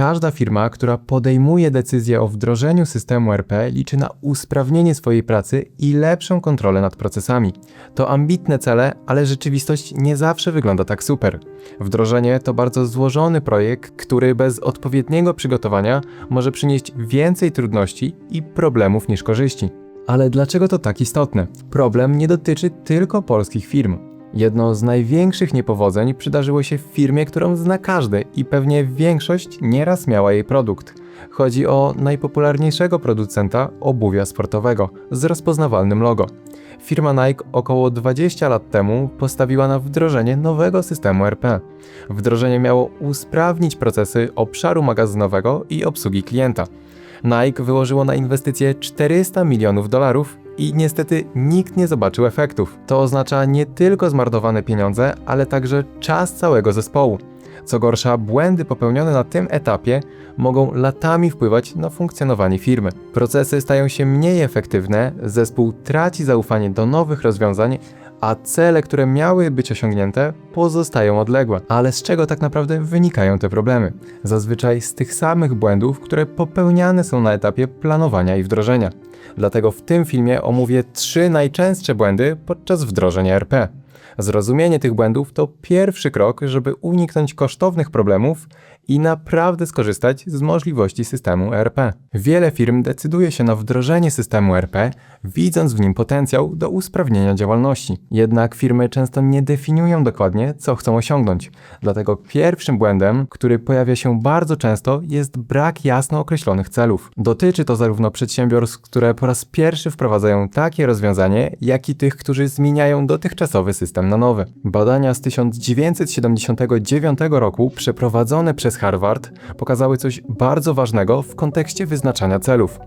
Każda firma, która podejmuje decyzję o wdrożeniu systemu RP, liczy na usprawnienie swojej pracy i lepszą kontrolę nad procesami. To ambitne cele, ale rzeczywistość nie zawsze wygląda tak super. Wdrożenie to bardzo złożony projekt, który bez odpowiedniego przygotowania może przynieść więcej trudności i problemów niż korzyści. Ale dlaczego to tak istotne? Problem nie dotyczy tylko polskich firm. Jedno z największych niepowodzeń przydarzyło się w firmie, którą zna każdy i pewnie większość nieraz miała jej produkt. Chodzi o najpopularniejszego producenta obuwia sportowego z rozpoznawalnym logo. Firma Nike około 20 lat temu postawiła na wdrożenie nowego systemu RP. Wdrożenie miało usprawnić procesy obszaru magazynowego i obsługi klienta. Nike wyłożyło na inwestycje 400 milionów dolarów i niestety nikt nie zobaczył efektów. To oznacza nie tylko zmarnowane pieniądze, ale także czas całego zespołu. Co gorsza, błędy popełnione na tym etapie mogą latami wpływać na funkcjonowanie firmy. Procesy stają się mniej efektywne, zespół traci zaufanie do nowych rozwiązań, a cele, które miały być osiągnięte, pozostają odległe. Ale z czego tak naprawdę wynikają te problemy? Zazwyczaj z tych samych błędów, które popełniane są na etapie planowania i wdrożenia. Dlatego w tym filmie omówię trzy najczęstsze błędy podczas wdrożenia RP. Zrozumienie tych błędów to pierwszy krok, żeby uniknąć kosztownych problemów i naprawdę skorzystać z możliwości systemu ERP. Wiele firm decyduje się na wdrożenie systemu ERP, widząc w nim potencjał do usprawnienia działalności. Jednak firmy często nie definiują dokładnie, co chcą osiągnąć. Dlatego pierwszym błędem, który pojawia się bardzo często, jest brak jasno określonych celów. Dotyczy to zarówno przedsiębiorstw, które po raz pierwszy wprowadzają takie rozwiązanie, jak i tych, którzy zmieniają dotychczasowy system na nowy. Badania z 1979 roku przeprowadzone przez Harvard pokazały coś bardzo ważnego w kontekście wyznaczania celów.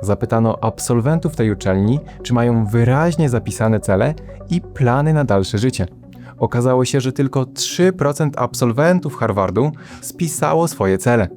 Zapytano absolwentów tej uczelni, czy mają wyraźnie zapisane cele i plany na dalsze życie. Okazało się, że tylko 3% absolwentów Harvardu spisało swoje cele.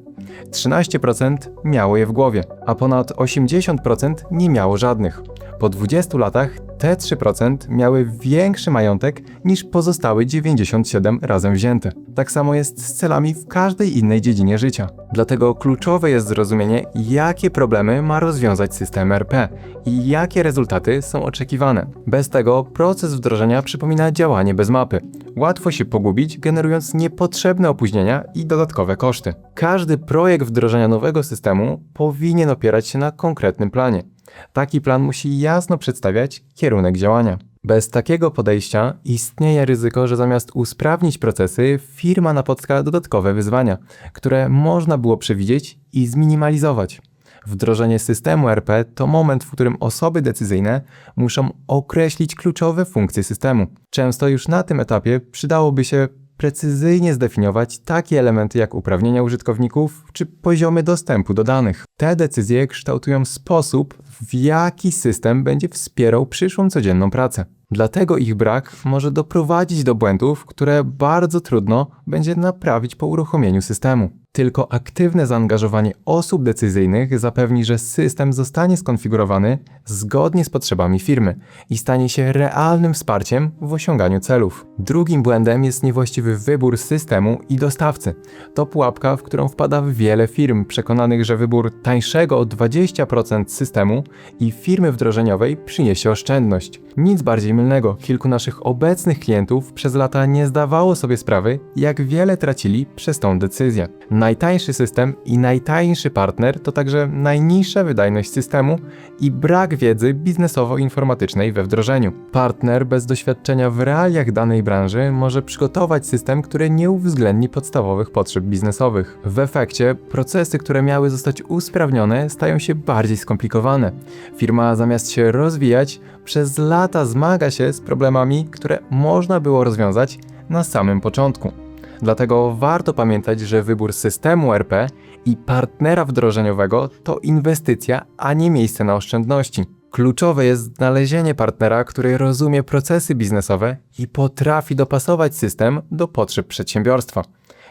13% miało je w głowie, a ponad 80% nie miało żadnych. Po 20 latach te 3% miały większy majątek niż pozostałe 97 razem wzięte. Tak samo jest z celami w każdej innej dziedzinie życia. Dlatego kluczowe jest zrozumienie, jakie problemy ma rozwiązać system RP i jakie rezultaty są oczekiwane. Bez tego proces wdrożenia przypomina działanie bez mapy. Łatwo się pogubić, generując niepotrzebne opóźnienia i dodatkowe koszty. Każdy projekt wdrożenia nowego systemu powinien opierać się na konkretnym planie. Taki plan musi jasno przedstawiać kierunek działania. Bez takiego podejścia istnieje ryzyko, że zamiast usprawnić procesy, firma napotka dodatkowe wyzwania, które można było przewidzieć i zminimalizować. Wdrożenie systemu RP to moment, w którym osoby decyzyjne muszą określić kluczowe funkcje systemu. Często już na tym etapie przydałoby się precyzyjnie zdefiniować takie elementy jak uprawnienia użytkowników czy poziomy dostępu do danych. Te decyzje kształtują sposób, w jaki system będzie wspierał przyszłą codzienną pracę. Dlatego ich brak może doprowadzić do błędów, które bardzo trudno będzie naprawić po uruchomieniu systemu. Tylko aktywne zaangażowanie osób decyzyjnych zapewni, że system zostanie skonfigurowany zgodnie z potrzebami firmy i stanie się realnym wsparciem w osiąganiu celów. Drugim błędem jest niewłaściwy wybór systemu i dostawcy. To pułapka, w którą wpada wiele firm, przekonanych, że wybór tańszego o 20% systemu i firmy wdrożeniowej przyniesie oszczędność. Nic bardziej mylnego. Kilku naszych obecnych klientów przez lata nie zdawało sobie sprawy, jak wiele tracili przez tą decyzję. Najtańszy system i najtańszy partner to także najniższa wydajność systemu i brak wiedzy biznesowo-informatycznej we wdrożeniu. Partner bez doświadczenia w realiach danej branży może przygotować system, który nie uwzględni podstawowych potrzeb biznesowych. W efekcie procesy, które miały zostać usprawnione, stają się bardziej skomplikowane. Firma zamiast się rozwijać, przez lata zmaga się z problemami, które można było rozwiązać na samym początku. Dlatego warto pamiętać, że wybór systemu RP i partnera wdrożeniowego to inwestycja, a nie miejsce na oszczędności. Kluczowe jest znalezienie partnera, który rozumie procesy biznesowe i potrafi dopasować system do potrzeb przedsiębiorstwa.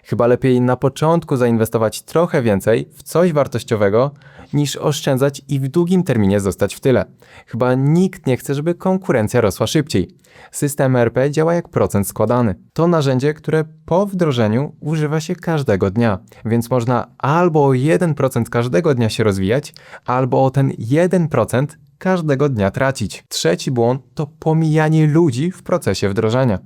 Chyba lepiej na początku zainwestować trochę więcej w coś wartościowego, niż oszczędzać i w długim terminie zostać w tyle. Chyba nikt nie chce, żeby konkurencja rosła szybciej. System ERP działa jak procent składany. To narzędzie, które po wdrożeniu używa się każdego dnia, więc można albo o 1% każdego dnia się rozwijać, albo o ten 1% każdego dnia tracić. Trzeci błąd to pomijanie ludzi w procesie wdrożenia.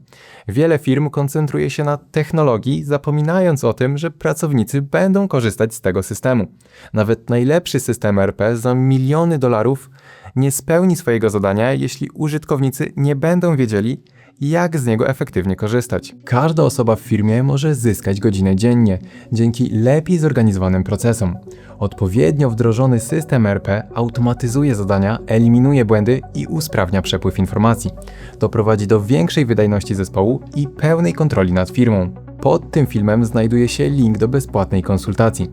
Wiele firm koncentruje się na technologii, zapominając o tym, że pracownicy będą korzystać z tego systemu. Nawet najlepszy system RP za miliony dolarów nie spełni swojego zadania, jeśli użytkownicy nie będą wiedzieli, jak z niego efektywnie korzystać. Każda osoba w firmie może zyskać godzinę dziennie dzięki lepiej zorganizowanym procesom. Odpowiednio wdrożony system RP automatyzuje zadania, eliminuje błędy i usprawnia przepływ informacji. To prowadzi do większej wydajności zespołu i pełnej kontroli nad firmą. Pod tym filmem znajduje się link do bezpłatnej konsultacji.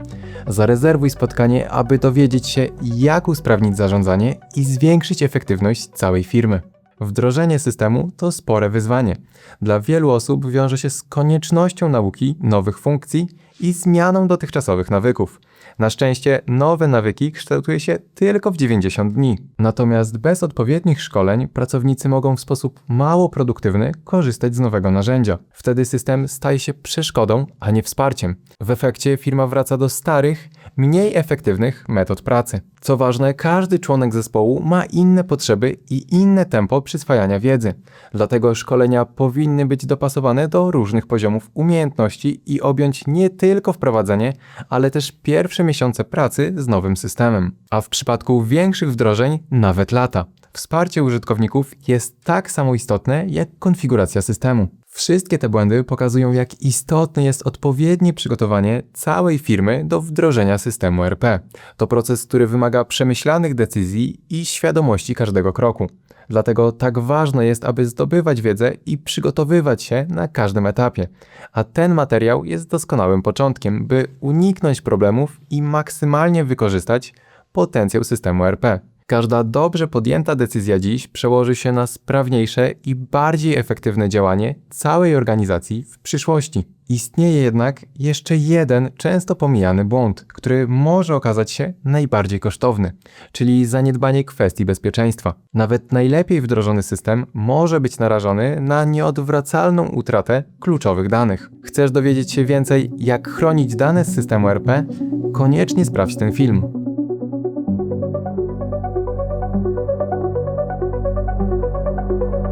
Zarezerwuj spotkanie, aby dowiedzieć się, jak usprawnić zarządzanie i zwiększyć efektywność całej firmy. Wdrożenie systemu to spore wyzwanie. Dla wielu osób wiąże się z koniecznością nauki nowych funkcji i zmianą dotychczasowych nawyków. Na szczęście nowe nawyki kształtuje się tylko w 90 dni. Natomiast bez odpowiednich szkoleń pracownicy mogą w sposób mało produktywny korzystać z nowego narzędzia. Wtedy system staje się przeszkodą, a nie wsparciem. W efekcie firma wraca do starych, mniej efektywnych metod pracy. Co ważne, każdy członek zespołu ma inne potrzeby i inne tempo przyswajania wiedzy. Dlatego szkolenia powinny być dopasowane do różnych poziomów umiejętności i objąć nie tylko wprowadzenie, ale też pierwsze miesiące pracy z nowym systemem. A w przypadku większych wdrożeń nawet lata. Wsparcie użytkowników jest tak samo istotne jak konfiguracja systemu. Wszystkie te błędy pokazują, jak istotne jest odpowiednie przygotowanie całej firmy do wdrożenia systemu RP. To proces, który wymaga przemyślanych decyzji i świadomości każdego kroku. Dlatego tak ważne jest, aby zdobywać wiedzę i przygotowywać się na każdym etapie. A ten materiał jest doskonałym początkiem, by uniknąć problemów i maksymalnie wykorzystać potencjał systemu RP. Każda dobrze podjęta decyzja dziś przełoży się na sprawniejsze i bardziej efektywne działanie całej organizacji w przyszłości. Istnieje jednak jeszcze jeden często pomijany błąd, który może okazać się najbardziej kosztowny, czyli zaniedbanie kwestii bezpieczeństwa. Nawet najlepiej wdrożony system może być narażony na nieodwracalną utratę kluczowych danych. Chcesz dowiedzieć się więcej, jak chronić dane z systemu RP? Koniecznie sprawdź ten film.